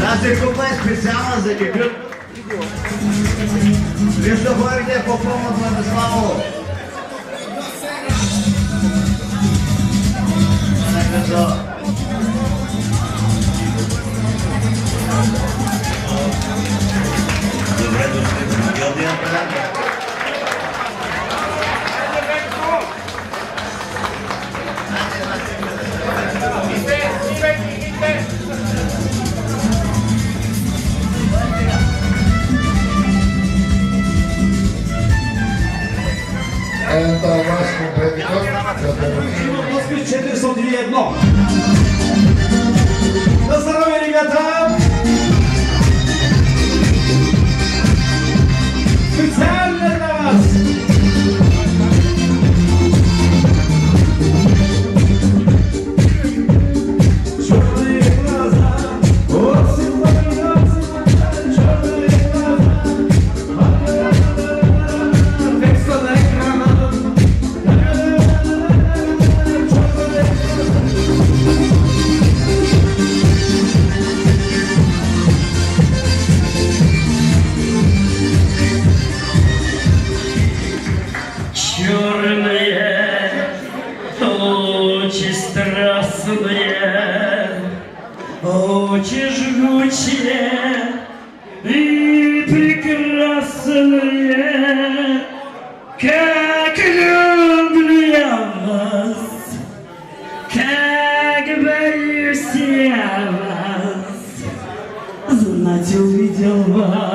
Наші купець спеціально за дебют. Лісогордія Попова Владиславу. Так, Это ваш композитор. 491. Очи страстные, очи жгучие и прекрасные, как люблю я вас, как боюсь я вас, знать увидел вас.